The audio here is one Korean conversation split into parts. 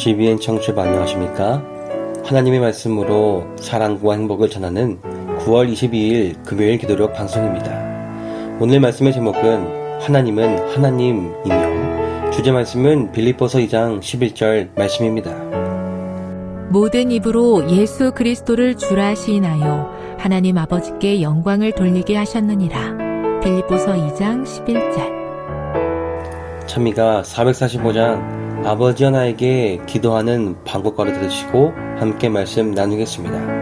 GBN 청취자 안녕하십니까? 하나님의 말씀으로 사랑과 행복을 전하는 9월 22일 금요일 기도력 방송입니다. 오늘 말씀의 제목은 하나님은 하나님이며 주제 말씀은 빌립보서 2장 11절 말씀입니다. 모든 입으로 예수 그리스도를 주라 시인하여 하나님 아버지께 영광을 돌리게 하셨느니라. 빌립보서 2장 11절. 찬미가 445장 아버지 하나에게 기도하는 방법과를 들으시고 함께 말씀 나누겠습니다.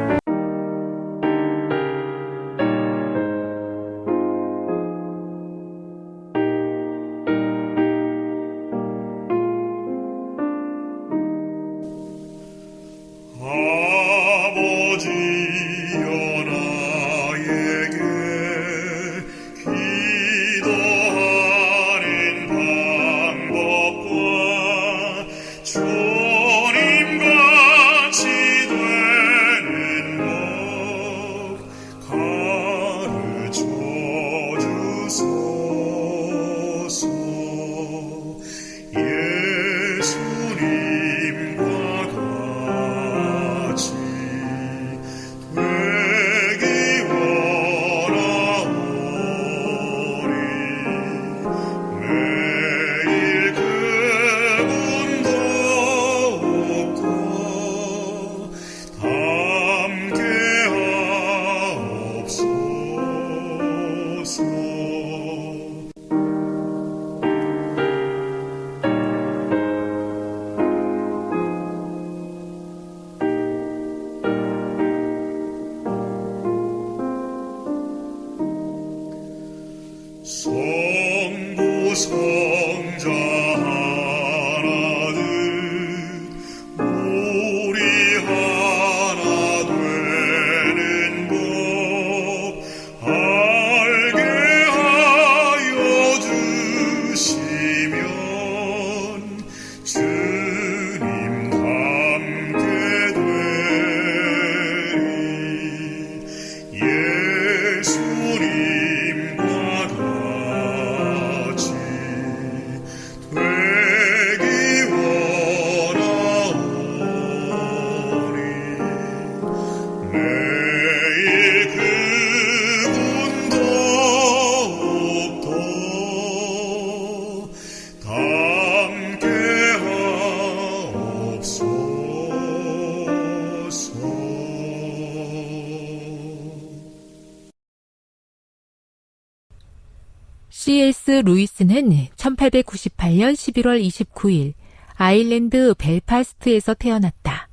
C.S. 루이스는 1898년 11월 29일 아일랜드 벨파스트에서 태어났다.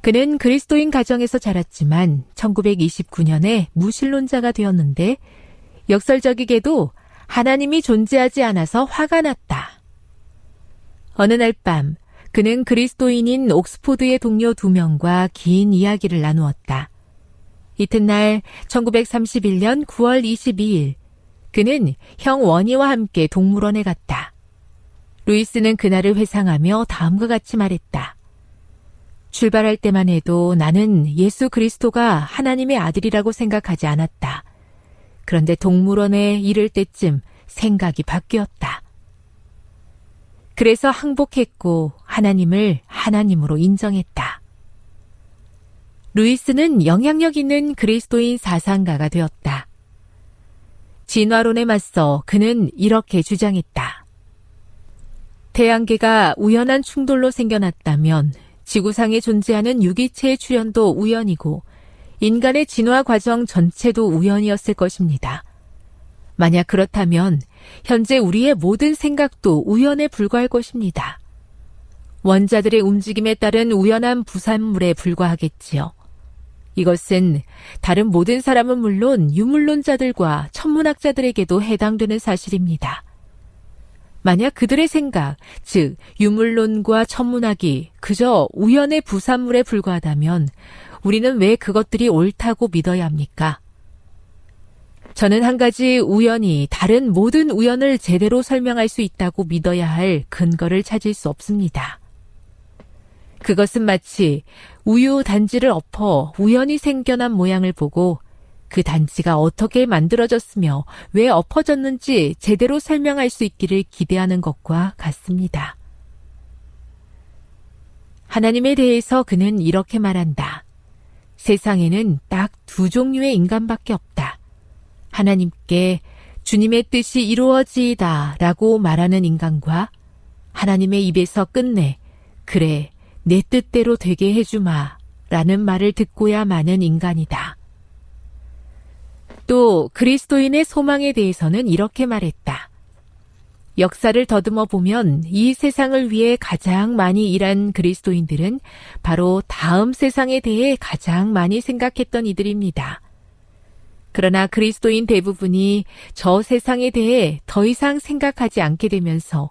그는 그리스도인 가정에서 자랐지만 1929년에 무신론자가 되었는데 역설적이게도 하나님이 존재하지 않아서 화가 났다. 어느 날 밤 그는 그리스도인인 옥스포드의 동료 두 명과 긴 이야기를 나누었다. 이튿날 1931년 9월 22일 그는 형 원희와 함께 동물원에 갔다. 루이스는 그날을 회상하며 다음과 같이 말했다. 출발할 때만 해도 나는 예수 그리스도가 하나님의 아들이라고 생각하지 않았다. 그런데 동물원에 이를 때쯤 생각이 바뀌었다. 그래서 항복했고 하나님을 하나님으로 인정했다. 루이스는 영향력 있는 그리스도인 사상가가 되었다. 진화론에 맞서 그는 이렇게 주장했다. 태양계가 우연한 충돌로 생겨났다면 지구상에 존재하는 유기체의 출현도 우연이고 인간의 진화 과정 전체도 우연이었을 것입니다. 만약 그렇다면 현재 우리의 모든 생각도 우연에 불과할 것입니다. 원자들의 움직임에 따른 우연한 부산물에 불과하겠지요. 이것은 다른 모든 사람은 물론 유물론자들과 천문학자들에게도 해당되는 사실입니다. 만약 그들의 생각, 즉 유물론과 천문학이 그저 우연의 부산물에 불과하다면 우리는 왜 그것들이 옳다고 믿어야 합니까? 저는 한 가지 우연이 다른 모든 우연을 제대로 설명할 수 있다고 믿어야 할 근거를 찾을 수 없습니다. 그것은 마치 우유 단지를 엎어 우연히 생겨난 모양을 보고 그 단지가 어떻게 만들어졌으며 왜 엎어졌는지 제대로 설명할 수 있기를 기대하는 것과 같습니다. 하나님에 대해서 그는 이렇게 말한다. 세상에는 딱 두 종류의 인간밖에 없다. 하나님께 주님의 뜻이 이루어지이다 라고 말하는 인간과 하나님의 입에서 끝내 그래 내 뜻대로 되게 해주마 라는 말을 듣고야 마는 인간이다. 또 그리스도인의 소망에 대해서는 이렇게 말했다. 역사를 더듬어 보면 이 세상을 위해 가장 많이 일한 그리스도인들은 바로 다음 세상에 대해 가장 많이 생각했던 이들입니다. 그러나 그리스도인 대부분이 저 세상에 대해 더 이상 생각하지 않게 되면서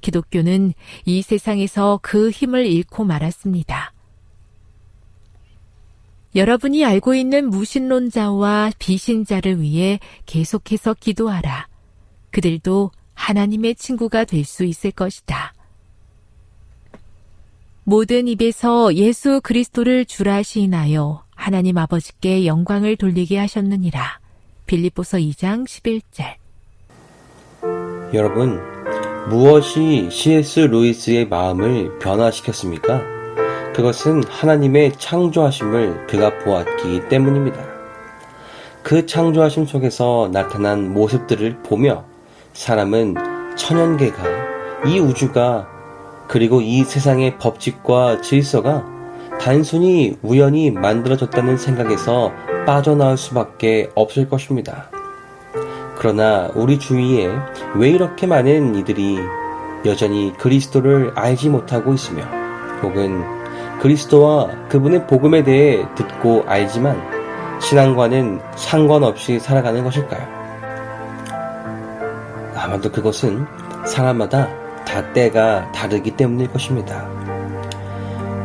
기독교는 이 세상에서 그 힘을 잃고 말았습니다. 여러분이 알고 있는 무신론자와 비신자를 위해 계속해서 기도하라. 그들도 하나님의 친구가 될 수 있을 것이다. 모든 입에서 예수 그리스도를 주라 시인하여 하나님 아버지께 영광을 돌리게 하셨느니라. 빌립보서 2장 11절. 여러분, 무엇이 C.S. 루이스의 마음을 변화시켰습니까? 그것은 하나님의 창조하심을 그가 보았기 때문입니다. 그 창조하심 속에서 나타난 모습들을 보며 사람은 천연계가 이 우주가 그리고 이 세상의 법칙과 질서가 단순히 우연히 만들어졌다는 생각에서 빠져나올 수밖에 없을 것입니다. 그러나 우리 주위에 왜 이렇게 많은 이들이 여전히 그리스도를 알지 못하고 있으며 혹은 그리스도와 그분의 복음에 대해 듣고 알지만 신앙과는 상관없이 살아가는 것일까요? 아마도 그것은 사람마다 다 때가 다르기 때문일 것입니다.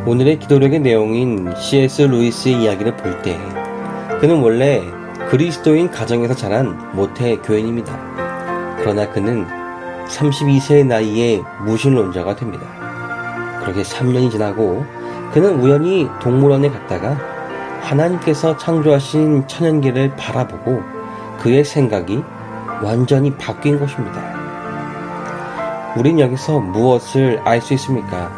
오늘의 기도력의 내용인 C.S. 루이스의 이야기를 볼 때 그는 원래 그리스도인 가정에서 자란 모태 교인입니다. 그러나 그는 32세의 나이에 무신론자가 됩니다. 그렇게 3년이 지나고 그는 우연히 동물원에 갔다가 하나님께서 창조하신 천연계를 바라보고 그의 생각이 완전히 바뀐 것입니다. 우린 여기서 무엇을 알 수 있습니까?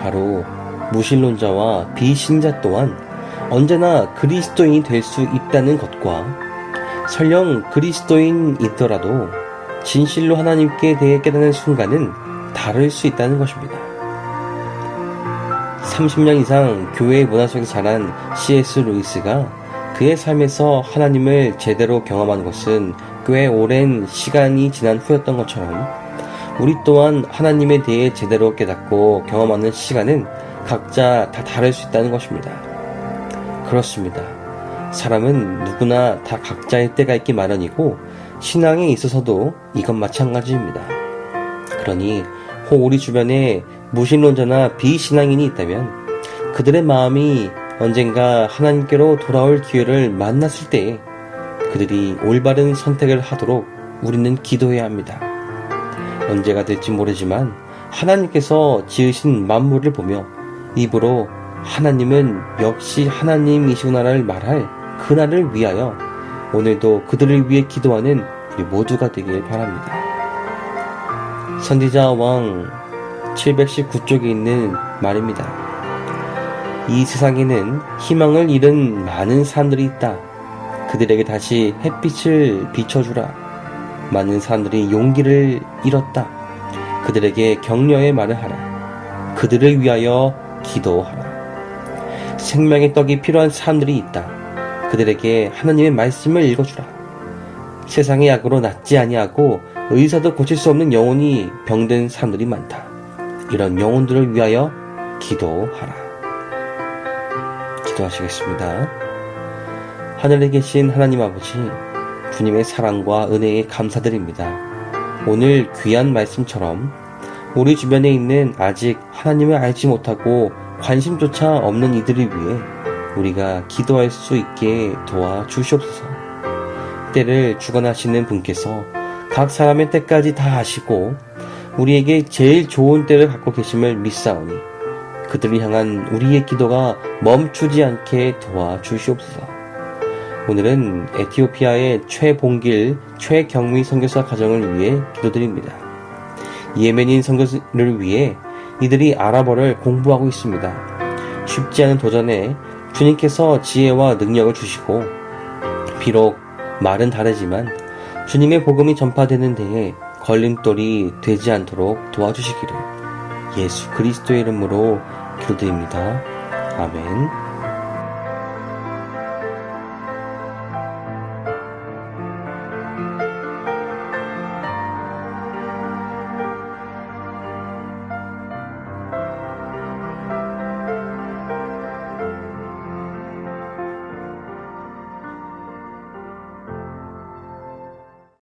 바로 무신론자와 비신자 또한 언제나 그리스도인이 될 수 있다는 것과 설령 그리스도인이더라도 진실로 하나님께 대해 깨닫는 순간은 다를 수 있다는 것입니다. 30년 이상 교회의 문화 속에 자란 C.S. 루이스가 그의 삶에서 하나님을 제대로 경험한 것은 꽤 오랜 시간이 지난 후였던 것처럼 우리 또한 하나님에 대해 제대로 깨닫고 경험하는 시간은 각자 다 다를 수 있다는 것입니다. 그렇습니다. 사람은 누구나 다 각자의 때가 있기 마련이고 신앙에 있어서도 이건 마찬가지입니다. 그러니 혹 우리 주변에 무신론자나 비신앙인이 있다면 그들의 마음이 언젠가 하나님께로 돌아올 기회를 만났을 때에 그들이 올바른 선택을 하도록 우리는 기도해야 합니다. 언제가 될지 모르지만 하나님께서 지으신 만물을 보며 입으로 하나님은 역시 하나님이시구나를 말할 그날을 위하여 오늘도 그들을 위해 기도하는 우리 모두가 되길 바랍니다. 선지자 왕 719쪽에 있는 말입니다. 이 세상에는 희망을 잃은 많은 사람들이 있다. 그들에게 다시 햇빛을 비춰주라. 많은 사람들이 용기를 잃었다. 그들에게 격려의 말을 하라. 그들을 위하여 기도하라. 생명의 떡이 필요한 사람들이 있다. 그들에게 하나님의 말씀을 읽어주라. 세상의 약으로 낫지 아니하고 의사도 고칠 수 없는 영혼이 병든 사람들이 많다. 이런 영혼들을 위하여 기도하라. 기도하시겠습니다. 하늘에 계신 하나님 아버지, 주님의 사랑과 은혜에 감사드립니다. 오늘 귀한 말씀처럼 우리 주변에 있는 아직 하나님을 알지 못하고 관심조차 없는 이들을 위해 우리가 기도할 수 있게 도와 주시옵소서. 때를 주관하시는 분께서 각 사람의 때까지 다 아시고 우리에게 제일 좋은 때를 갖고 계심을 믿사오니 그들을 향한 우리의 기도가 멈추지 않게 도와 주시옵소서. 오늘은 에티오피아의 최봉길, 최경미 선교사 가정을 위해 기도드립니다. 예멘인 선교를 위해 이들이 아랍어를 공부하고 있습니다. 쉽지 않은 도전에 주님께서 지혜와 능력을 주시고 비록 말은 다르지만 주님의 복음이 전파되는 데에 걸림돌이 되지 않도록 도와주시기를 예수 그리스도의 이름으로 기도드립니다. 아멘.